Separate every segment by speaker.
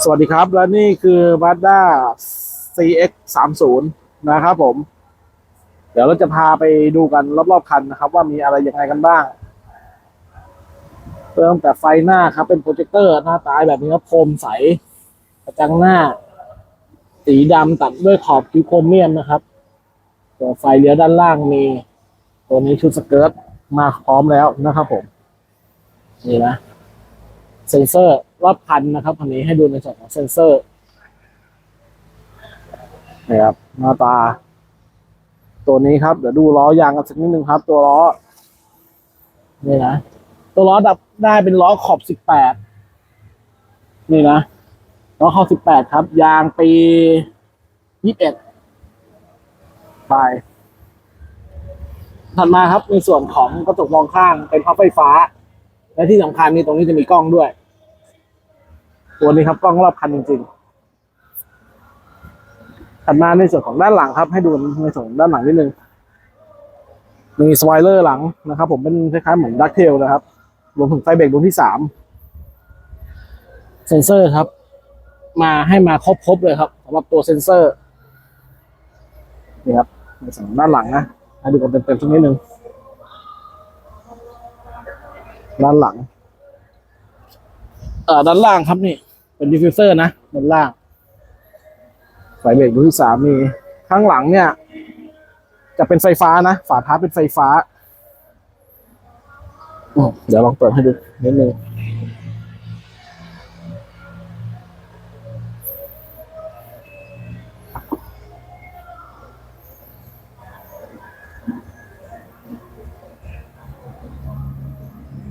Speaker 1: สวัสดีครับ และนี่คือ Mazda CX 3 0 นะครับผม เดี๋ยวเราจะพาไปดูกันรอบๆคันนะครับ ว่ามีอะไรยังไงกันบ้าง เริ่มแต่ไฟหน้าครับ เป็นโปรเจคเตอร์หน้าตายแบบนี้ครับโคมใสกระจังหน้า สีดำตัดด้วยขอบคิวโครเมียมนะครับ ตัวไฟเลี้ยวด้านล่างมี ตัวนี้ชุดสเกิร์ตมาพร้อมแล้วนะครับผม นี่นะเซนเซอร์ รอบคันนะครับคันนี้ให้ดูในส่วนของเซ็นเซอร์นี่ครับหน้าตา ตัวนี้ครับเดี๋ยวดูล้อยางกันสักนิดนึงครับ ตัวล้อนี่นะตัวล้อดับได้เป็นล้อขอบสิบแปดนี่นะล้อขอบสิบแปดครับ ยางปียี่สิบเอ็ดไปถัดมาครับในส่วนของกระจกมองข้างเป็นพับไฟฟ้า และที่สำคัญนี่ตรงนี้จะมีกล้องด้วย ตัวนี้ครับกล้องรอบคันจริงๆถัดมาในส่วนของด้านหลังครับ ให้ดูในส่วนด้านหลังนิดนึงมีสไวเลอร์หลังนะครับ ผมเป็นคล้ายๆเหมือนดักเทลนะครับรวมถึงไฟเบรกดวงที่สามเซนเซอร์ครับ มาให้มาครบๆเลยครับสำหรับตัวเซนเซอร์นี่ครับในส่วนด้านหลังนะให้ดูกันเต็มๆสักนิดนึงด้านหลัง เอ่อด้านล่างครับนี่ เป็นดิฟฟิวเซอร์นะด้านล่างไฟเบรกดูที่สามมีข้างหลังเนี่ย จะเป็นไฟฟ้านะ ฝาท้ายเป็นไฟฟ้าอืมเดี๋ยวลองเปิดให้ดูนิดนึง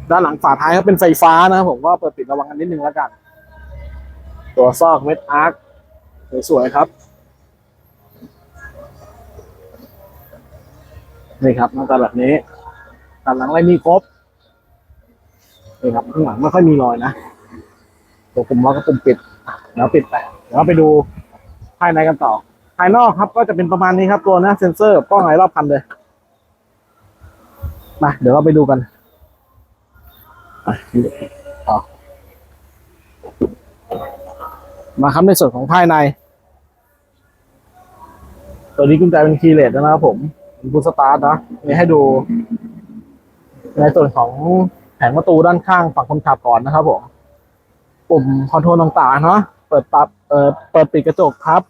Speaker 1: ด้านหลังฝาท้ายเขาเป็นไฟฟ้านะครับผมก็เปิดปิดระวังกันนิดนึงแล้วกัน ตัวซอกเม็ดอาร์คสวยๆครับ นี่ครับหน้าตาแบบนี้ด้านหลังอะไรมีครบนี่ครับข้างหลังไม่ค่อยมีรอยนะตัวปุ่มล็อกกับปุ่มปิดอะเดี๋ยวปิดไปเดี๋ยวเราไปดูภายในกันต่อ ภายนอกครับก็จะเป็นประมาณนี้ครับตัวหนะเซนเซอร์กล้องไหนรอบคันเลยมาเดี๋ยวเราไปดูกัน อะต่อ มาครับในส่วนของภายใน ตัวนี้กุญแจเป็นคีย์เลสนะครับผมเป็นบูสตาร์ทนะนี่ให้ดู ในส่วนของแผงประตูด้านข้างฝั่งคนขับก่อนนะครับผม ปุ่มคอนโทรลต่างๆเนาะเปิดปรับเอ่อเปิดปิดกระจกครับ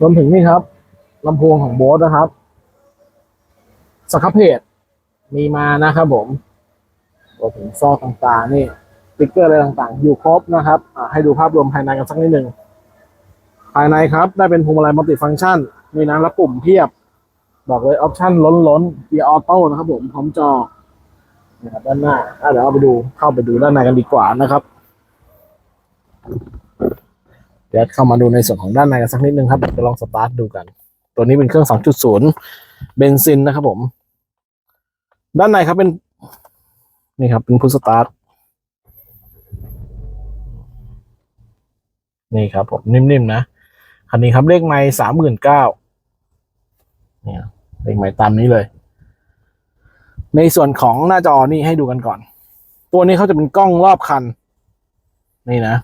Speaker 1: รวมถึงนี่ครับลำโพงของโบสนะครับสครับเพจมีมานะครับผมตัวถึงซอกต่างๆนี่ ติ๊กเกอร์อะไรต่างๆ อยู่ครบนะครับให้ดูภาพรวมภายในกันสักนิดหนึ่งภายในครับได้เป็นพวงมาลัยมัลติฟังก์ชันนี่นะแล้วปุ่มเพียบ บอกเลยออปชั่นล้นๆเกียร์ออโต้นะครับผมพร้อมจอนะครับด้านหน้าอะเดี๋ยวเราไปดูเข้าไปดูด้านในกันดีกว่านะครับ เดี๋ยวเข้ามาดูในส่วนของด้านในกันสักนิดนึงครับเดี๋ยวจะลองสตาร์ทดูกัน ตัวนี้เป็นเครื่อง 2.0 เบนซินนะครับผม ด้านในครับเป็น นี่ครับเป็นพุทสตาร์ท นี่ครับผมนิ่มๆนะคันนี้ครับเลขไม้สามหมื่นเก้าเนี่ยเลขไม้ตามนี้เลย ในส่วนของหน้าจอนี่ให้ดูกันก่อน ตัวนี้เขาจะเป็นกล้องรอบคัน นี่นะ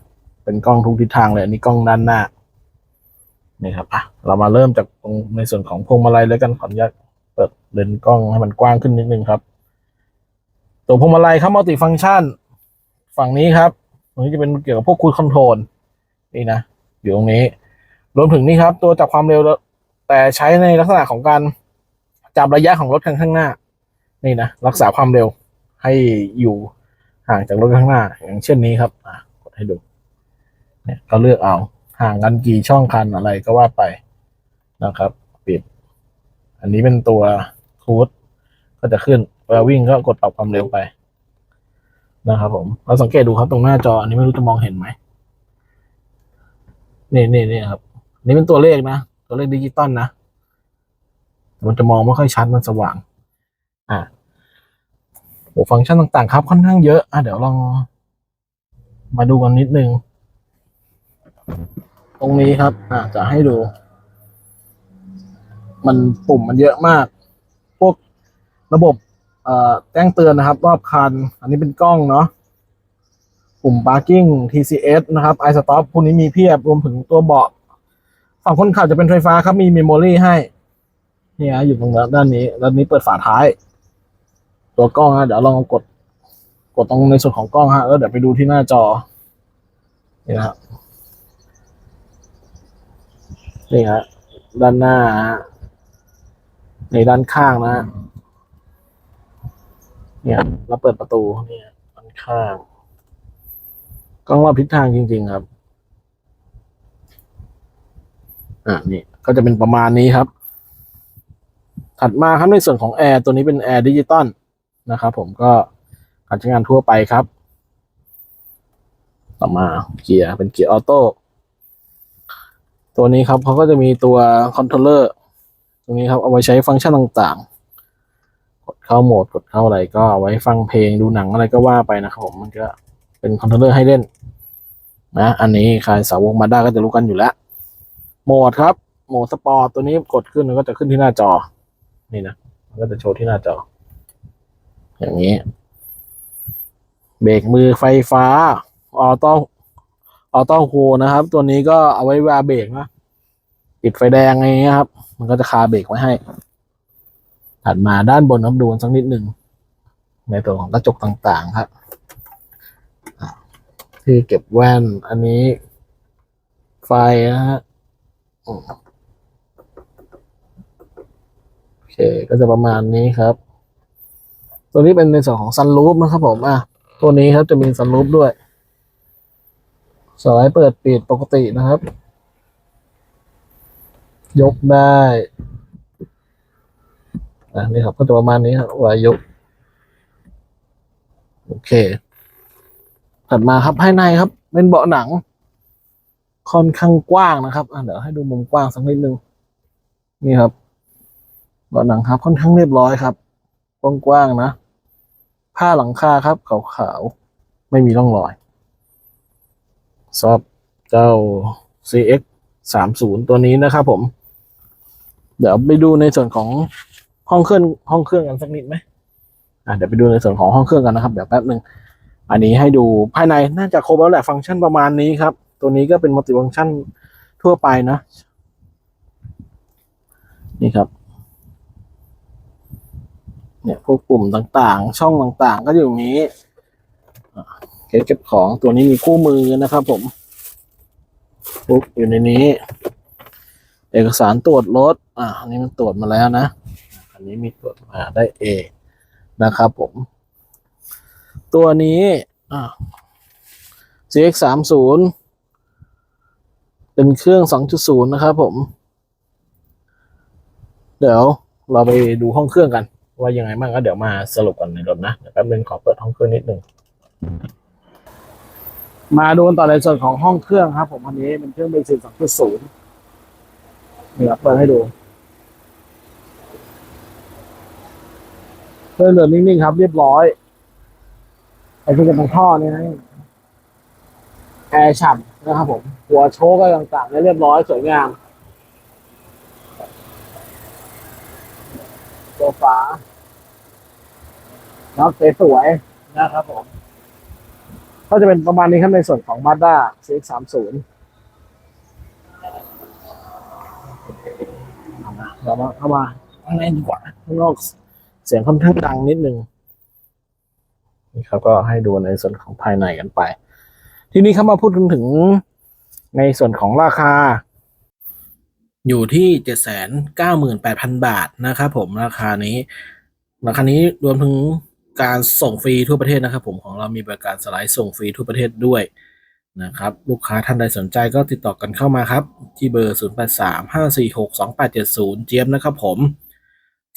Speaker 1: เป็นกล้องทุกทิศทางเลยอันนี้กล้องด้านหน้านี่ครับอะเรามาเริ่มจากตรงในส่วนของพวงมาลัยแล้วกันขออนุญาตเปิดเลนส์กล้องให้มันกว้างขึ้นนิดนึงครับตัวพวงมาลัยครับมัลติฟัง c t ชัน ฝั่งนี้ครับตรงนี้จะเป็นเกี่ยวกับพวกคูลคอนโทรล นี่นะอยู่ตรงนี้ รวมถึงนี่ครับ ตัวจับความเร็วแต่ใช้ในลักษณะของการจับระยะของรถข้างหน้า นี่นะรักษาความเร็วให้อยู่ห่างจากรถข้างหน้า อย่างเช่นนี้ครับอะกดให้ดูเนี่ยก็เลือกเอาห่างกันกี่ช่องคันอะไรก็ว่าไปนะครับ ปิด อันนี้เป็นตัวคูดก็จะขึ้นเวลาวิ่งก็กดปรับความเร็วไปนะครับผมเราสังเกตดูครับตรงหน้าจออันนี้ไม่รู้จะมองเห็นไหม นี่นี่นี่ครับนี่เป็นตัวเลขนะ ตัวเลขดิจิตอลนะ มันจะมองไม่ค่อยชัดมันสว่าง อ่าโอ้ฟังก์ชันต่างๆ ครับ ค่อนข้างเยอะ อะเดี๋ยวลอง มาดูกันนิดนึง ตรงนี้ครับ อ่าจะให้ดู มันปุ่มมันเยอะมาก พวกระบบ เอ่อ แจ้งเตือนนะครับ รอบคัน อันนี้เป็นกล้องเนาะ ปุ่ม parking TCS นะครับ iStop พวกนี้มีเพียบรวมถึงตัวเบาะฝั่งคนขับจะเป็นไฟฟ้าครับ มีเมมโมรี่ให้เนี่ยอยู่ตรงด้านนี้ด้านนี้เปิดฝาท้าย ตัวกล้องฮะเดี๋ยวลองกด กดตรงในส่วนของกล้องฮะแล้วเดี๋ยวไปดูที่หน้าจอนี่นะครับนี่ฮะด้านหน้าในด้านข้างนะฮะเนี่ยเราเปิดประตูเนี่ยด้านข้าง กล้องรับทิศทางจริง ๆ ครับ อ่านี่ก็จะเป็นประมาณนี้ครับ ถัดมาครับในส่วนของแอร์ตัวนี้เป็นแอร์ดิจิตอลนะครับผมก็การใช้งานทั่วไปครับ ต่อมาเกียร์เป็นเกียร์ออโต้ตัวนี้ครับเขาก็จะมีตัวคอนโทรลเลอร์ตรงนี้ครับเอาไว้ใช้ฟังก์ชันต่างๆ กดเข้าโหมดกดเข้าอะไรก็เอาไว้ฟังเพลงดูหนังอะไรก็ว่าไปนะครับผมมันก็เป็นคอนโทรลเลอร์ให้เล่น นะ อันนี้ใครสาวกมาได้ก็จะรู้กันอยู่แล้วโหมดครับ โหมดสปอร์ตตัวนี้กดขึ้นมันก็จะขึ้นที่หน้าจอ นี่นะ มันก็จะโชว์ที่หน้าจอ อย่างนี้ เบรกมือไฟฟ้า ออโต้ออโต้โฮนะครับ ตัวนี้ก็เอาไว้เวลาเบรกนะติดไฟแดงอะไรเงี้ยครับ มันก็จะคาเบรกไว้ให้ ถัดมาด้านบนครับดูนสักนิดหนึ่งในตัวของกระจกต่างๆครับ ที่เก็บแว่น อันนี้ไฟนะฮะโอเค ก็จะประมาณนี้ครับ ตัวนี้เป็นในส่วนของซันรูฟนะครับผมอะตัวนี้ครับจะมีซันรูฟด้วยสไลด์เปิดปิดปกตินะครับ ยกได้อะนี่ครับก็จะประมาณนี้ครับว้ยกโอเค ถัดมาครับภายในครับ เป็นเบาะหนัง ค่อนข้างกว้างนะครับอะเดี๋ยวให้ดูมุมกว้างสักนิดนึงนี่ครับเบาะหนังครับ ค่อนข้างเรียบร้อยครับกว้างๆนะ ผ้าหลังคาครับขาวๆไม่มีร่องรอยซอบเจ้า CX 30ตัวนี้นะครับผม เดี๋ยวไปดูในส่วนของห้องเครื่องห้องเครื่องกันสักนิดไหมอะเดี๋ยวไปดูในส่วนของห้องเครื่องกันนะครับ เดี๋ยวแป๊บหนึ่ง อันนี้ให้ดูภายในน่าจะครบแล้วแหละฟังก์ชันประมาณนี้ครับ ตัวนี้ก็เป็นมัลติฟังก์ชันทั่วไปนะ นี่ครับ เนี่ยพวกปุ่มต่างๆ ช่องต่างๆ ก็อยู่ตรงนี้อะเคสเก็บของตัวนี้มีคู่มือนะครับผมปุ๊บอยู่ในนี้ เอกสารตรวจรถอะอันนี้มันตรวจมาแล้วนะ อันนี้มีตรวจมาได้เอนะครับผม ตัวนี้อะ CX 3 0เป็นเครื่อง2.0นะครับผม เดี๋ยวเราไปดูห้องเครื่องกัน ว่ายังไงบ้างก็เดี๋ยวมาสรุปกันในรถนะเดี๋ยวแป๊บนึงขอเปิดห้องเครื่องนิดนึงมาดูกันต่อในส่วนของห้องเครื่องครับ ผมอันนี้เป็นเครื่องเบนซิน2.0นี่ครับเปิดให้ดูเครื่องเดินนิ่งๆครับ เรียบร้อย ที่จะเป็นท่อเนี่ยนะแอร์ฉ่ำนะครับผม หัวโชคก็ต่างๆเนี่ยเรียบร้อยสวยงามตัวฟ้าน็อตสวยๆนะครับผม ก็จะเป็นประมาณนี้ครับในส่วนของ Mazda CX-30 เรามาเข้ามาข้างในดีกว่าข้างนอกเสียงค่อนข้างดังนิดนึง นี่ครับก็ให้ดูในส่วนของภายในกันไป ทีนี้เข้ามาพูดถึงถึงในส่วนของราคา อยู่ที่เจ็ดแสนเก้าหมื่นแปดพันบาทนะครับผมราคานี้ ราคานี้รวมถึงการส่งฟรีทั่วประเทศนะครับ ผมของเรามีบริการสไลด์ส่งฟรีทั่วประเทศด้วยนะครับลูกค้าท่านใดสนใจก็ติดต่อกันเข้ามาครับ ที่เบอร์ 0 8 3 5 4 6 2 8 7 0 เจี๊ยบนะครับผม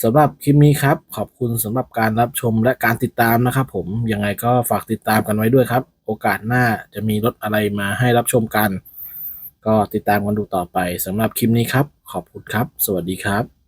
Speaker 1: สำหรับคลิปนี้ครับ ขอบคุณสำหรับการรับชมและการติดตามนะครับผมยังไงก็ฝากติดตามกันไว้ด้วยครับ โอกาสหน้าจะมีรถอะไรมาให้รับชมกัน ก็ติดตามกันดูต่อไปสำหรับคลิปนี้ครับ ขอบคุณครับ สวัสดีครับ